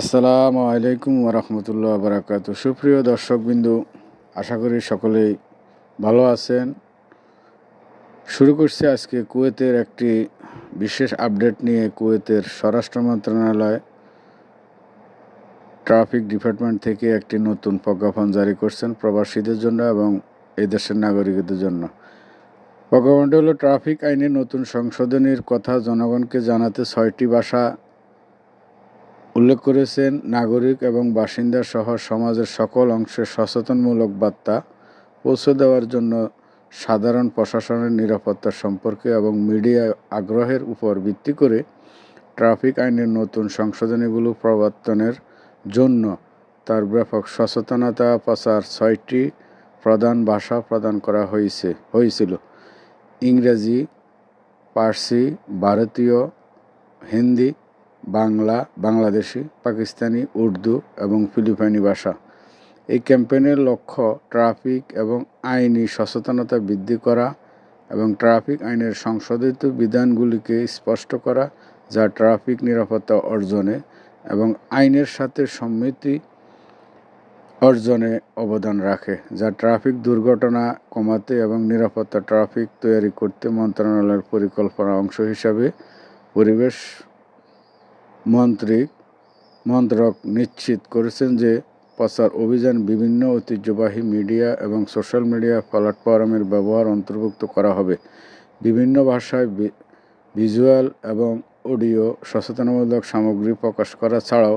আসসালামু আলাইকুম ওরহমতুল্লাহ বারাকাত সুপ্রিয় দর্শকবিন্দু, আশা করি সকলেই ভালো আছেন। শুরু করছি আজকে কুয়েতের একটি বিশেষ আপডেট নিয়ে কুয়েতের স্বরাষ্ট্র মন্ত্রণালয় ট্রাফিক ডিপার্টমেন্ট থেকে একটি নতুন প্রজ্ঞাপন জারি করছেন প্রবাসীদের জন্য এবং এই দেশের নাগরিকদের জন্য। প্রজ্ঞাপনটি হলো, ট্রাফিক আইনে নতুন সংশোধনীর কথা জনগণকে জানাতে ছয়টি ভাষা উল্লেখ করেছেন, নাগরিক এবং বাসিন্দা সহ সমাজের সকল অংশে সচেতনমূলক বার্তা পৌঁছে দেওয়ার জন্য সাধারণ প্রশাসনের নিরাপত্তা সম্পর্কে এবং মিডিয়া আগ্রহের উপর ভিত্তি করে ট্রাফিক আইনের নতুন সংশোধনীগুলো প্রবর্তনের জন্য তার ব্যাপক সচেতনতা প্রচার ছয়টি প্রধান ভাষা প্রদান করা হয়েছে, হয়েছিল। ইংরেজি, পার্সি, ভারতীয়, হিন্দি বাংলা, বাংলাদেশি, পাকিস্তানি, উর্দু এবং ফিলিপাইনি ভাষা। এই ক্যাম্পেইনের লক্ষ্য ট্রাফিক এবং আইনি সচেতনতা বৃদ্ধি করা এবং ট্রাফিক আইনের সংশোধিত বিধানগুলিকে স্পষ্ট করা, যা ট্রাফিক নিরাপত্তা অর্জনে এবং আইনের সাথে সম্মতি অর্জনে অবদান রাখে, যা ট্রাফিক দুর্ঘটনা কমাতে এবং নিরাপত্তা ট্রাফিক তৈরি করতে মন্ত্রণালয়ের পরিকল্পনা অংশ হিসাবে পরিবেশ মন্ত্রী মন্ত্রক নিশ্চিত করেছেন যে প্রচার অভিযান বিভিন্ন ঐতিহ্যবাহী মিডিয়া এবং সোশ্যাল মিডিয়া প্ল্যাটফর্মের ব্যবহার অন্তর্ভুক্ত করা হবে। বিভিন্ন ভাষায় ভিজুয়াল এবং অডিও সচেতনমূলক সামগ্রী প্রকাশ করা ছাড়াও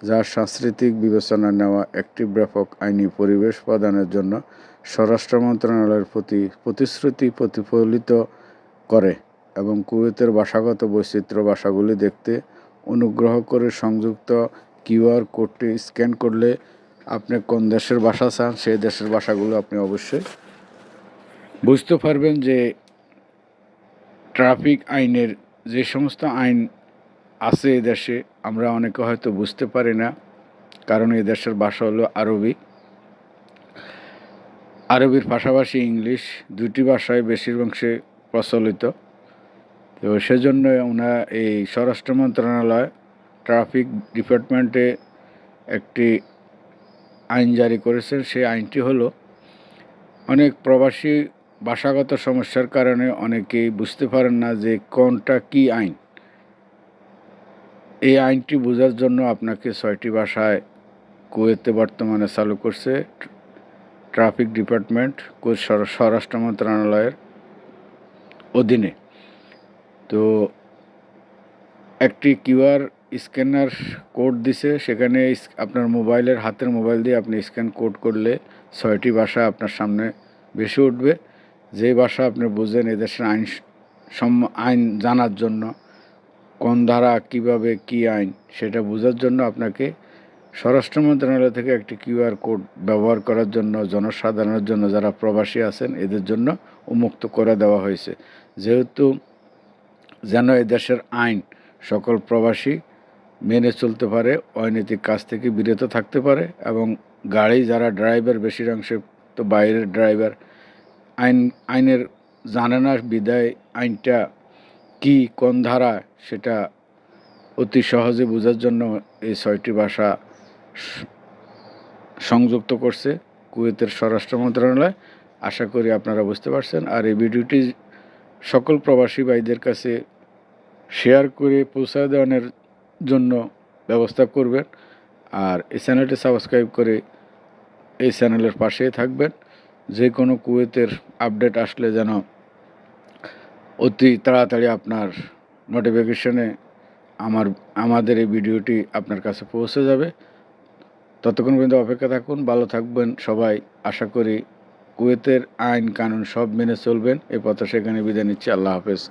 যা সাংস্কৃতিক বিবেচনা নেওয়া একটি ব্যাপক আইনি পরিবেশ প্রদানের জন্য স্বরাষ্ট্র মন্ত্রণালয়ের প্রতি প্রতিশ্রুতি প্রতিফলিত করে এবং কুয়েতের ভাষাগত বৈচিত্র্য ভাষাগুলি দেখতে অনুগ্রহ করে সংযুক্ত কিউআর কোডটি স্ক্যান করলে আপনি কোন দেশের ভাষা চান, সেই দেশের ভাষাগুলো আপনি অবশ্যই বুঝতে পারবেন যে ট্রাফিক আইনের যে সমস্ত আইন আছে এই দেশে, আমরা অনেকে হয়তো বুঝতে পারি না, কারণ এই দেশের ভাষা হলো আরবি। আরবির পাশাপাশি ইংলিশ দুটি ভাষায় বেশিরভাংশে প্রচলিত। তো সেজন্য ওনার এই স্বরাষ্ট্র মন্ত্রণালয় ট্রাফিক ডিপার্টমেন্টে একটি আইন জারি করেছেন সেই আইনটি হলো, অনেক প্রবাসী ভাষাগত সমস্যার কারণে অনেকেই বুঝতে পারেন না যে কোনটা কি আইন। এই আইনটি বোঝার জন্য আপনাকে ছয়টি ভাষায় কুয়েতে বর্তমানে চালু করছে ট্রাফিক ডিপার্টমেন্ট স্বরাষ্ট্র মন্ত্রণালয়ের অধীনে। তো একটি কিউআর স্ক্যানার কোড দিছে, সেখানে আপনার মোবাইলের হাতের মোবাইল দিয়ে আপনি স্ক্যান কোড করলে ছয়টি ভাষা আপনার সামনে বেশি উঠবে। যে ভাষা আপনি বুঝেন এদেশের আইন সম আইন জানার জন্য, কোন ধারা, কীভাবে, কি আইন, সেটা বোঝার জন্য আপনাকে স্বরাষ্ট্র মন্ত্রণালয় থেকে একটি কিউআর কোড ব্যবহার করার জন্য, জনসাধারণের জন্য, যারা প্রবাসী আছেন, এদের জন্য উন্মুক্ত করে দেওয়া হয়েছে। যেহেতু যেন দেশের আইন সকল প্রবাসী মেনে চলতে পারে, অনৈতিক কাজ থেকে বিরত থাকতে পারে এবং গাড়ি যারা ড্রাইভার বেশিরাংশে তো বাইরের ড্রাইভার, আইন, আইনের জানে না বিদায় আইনটা কি, কোন ধারা, সেটা অতি সহজে বোঝার জন্য এই ছয়টি ভাষা সংযুক্ত করছে কুয়েতের স্বরাষ্ট্র মন্ত্রণালয়। আশা করি আপনারা বুঝতে পারছেন। আর এই ভিডিওটি সকল প্রবাসী ভাইদের কাছে শেয়ার করে পৌঁছা দেওয়ানোর জন্য ব্যবস্থা করবেন। আর এই চ্যানেলটি সাবস্ক্রাইব করে এই চ্যানেলের পাশেই থাকবেন। যে কোনো কুয়েতের আপডেট আসলে যেন অতি তাড়াতাড়ি আপনার নোটিফিকেশনে আমার, আমাদের এই ভিডিওটি আপনার কাছে পৌঁছে যাবে। ততক্ষণ পর্যন্ত অপেক্ষা থাকুন, ভালো থাকবেন সবাই। আশা করি কুয়েতের আইন কানুন সব মেনে চলবেন। এই পথে সেখানে বিদায় নিচ্ছি। আল্লাহ হাফেজ।